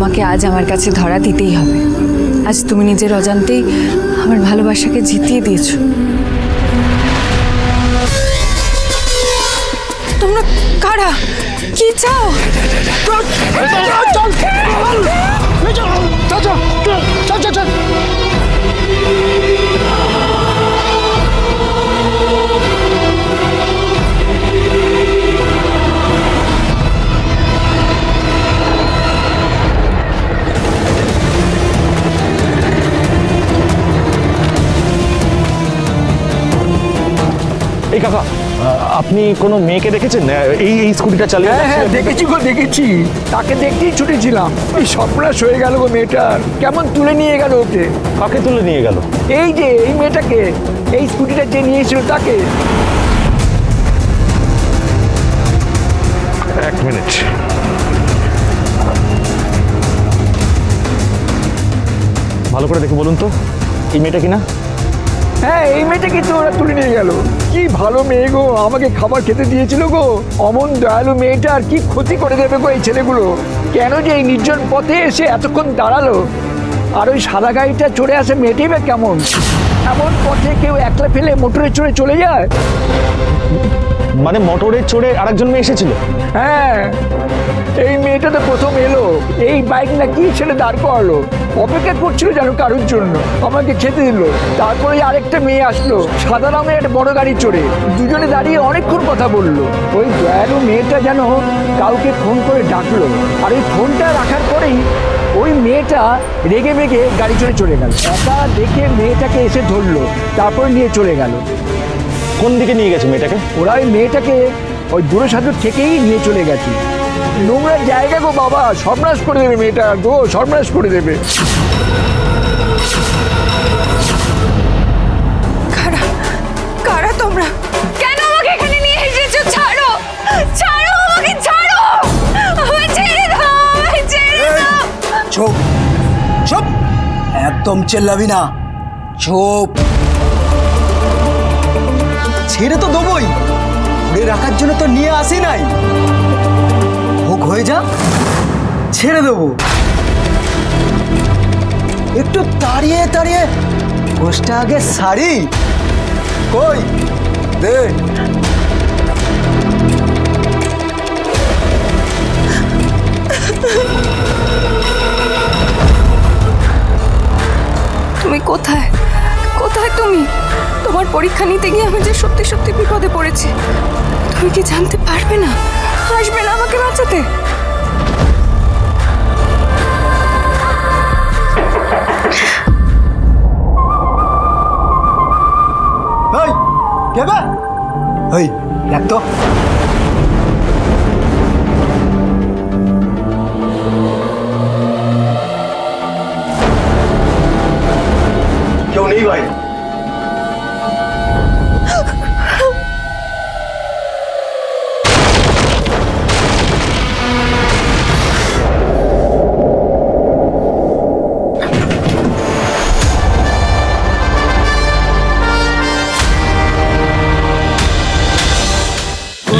তোমাকে আজ আমার কাছে ধরা দিতেই হবে। আজ তুমি নিজের অজান্তেই আমার ভালোবাসাকে জিতিয়ে দিয়েছ। তোমরা কারা? কি চাও? এই কাকা আপনি কোনো মেয়েকে দেখেছেন? এই এই স্কুটিটা চালিয়ে হ্যাঁ হ্যাঁ দেখেছি গো দেখেছি। তাকে দেখতেই ছুটেছিলাম। এই সর্বনাশ হয়ে গেল গো মেয়েটার কেমন তুলে নিয়ে গেল ওকে? কাকে তুলে নিয়ে গেল? এই যে এই মেয়েটাকে এই স্কুটিটা যে নিয়েছিল তাকে। এক মিনিট। ভালো করে দেখে বলুন তো এই মেয়েটা কিনা? হ্যাঁ এই মেয়েটাকে তো ওরা তুলে নিয়ে গেল। কি ভালো মেয়ে গো, আমাকে খাবার খেতে দিয়েছিল গো। অমন দয়ালু মেয়েটার কি ক্ষতি করে দেবে গো এই ছেলেগুলো। কেন যে এই নির্জন পথে এসে এতক্ষণ দাঁড়াল? আর ওই সাদা গাড়িটা চড়ে আসে মেয়েটাই বা কেমন? এমন পথে কেউ একলা ফেলে মোটরে চড়ে চলে যায়? মানে মোটরে চড়ে আরেকজন মেয়ে এসেছিল। হ্যাঁ এই মেয়েটা তো প্রথম এলো। এই বাইক না কি ছেলে দাঁড় করালো? অপেক্ষা করছিল যেন কারোর জন্য। আমাকে খেতে দিল। তারপরে আরেকটা মেয়ে আসলো। সাদা রঙের একটা বড় গাড়ি চড়ে। দুজনে দাঁড়িয়ে অনেকক্ষণ কথা বলল। ওই দয়ালু মেয়েটা যেন কাউকে ফোন করে ডাকলো। আর ওই ফোনটা রাখার পরেই ওই মেয়েটা রেগে মেগে গাড়ি চড়ে চলে গেল। একা দেখে মেয়েটাকে এসে ধরলো। তারপর নিয়ে চলে গেল। কোন দিকে নিয়ে গেছে মেয়েটাকে? ওরা ওই মেয়েটাকে ওই দূরে সাধু থেকেই নিয়ে চলে গেছে। নোংরা জায়গা গো বাবা সর্বনাশ করে দেবে মেয়েটা গো সর্বনাশ করে দেবে। কারা? কারা তোমরা? কেন আমাকে এখানে নিয়ে এসেছ? ছাড়ো! ছাড়ো আমাকে ছাড়ো! আমায় ছেড়ে দাও আমায় ছেড়ে দাও! চুপ চুপ! একদম চেল্লাবি না। চুপ! ছেড়ে তো দেবই। ধরে রাখার জন্য তো নিয়ে আসি নাই। হোক হয়ে যা ছেড়ে দেবো। একটু তাড়িয়ে তাড়িয়ে গোষ্ঠটা আগে সারি। কই? দে। তুমি কোথায়? কোথায় তুমি? তোমার পরীক্ষা নিতে গিয়ে আমি যে সত্যি সত্যি বিপদে পড়েছি, তুমি কি জানতে পারবে না? আসবে না আমাকে বাঁচাতে। এই, দেখ তো।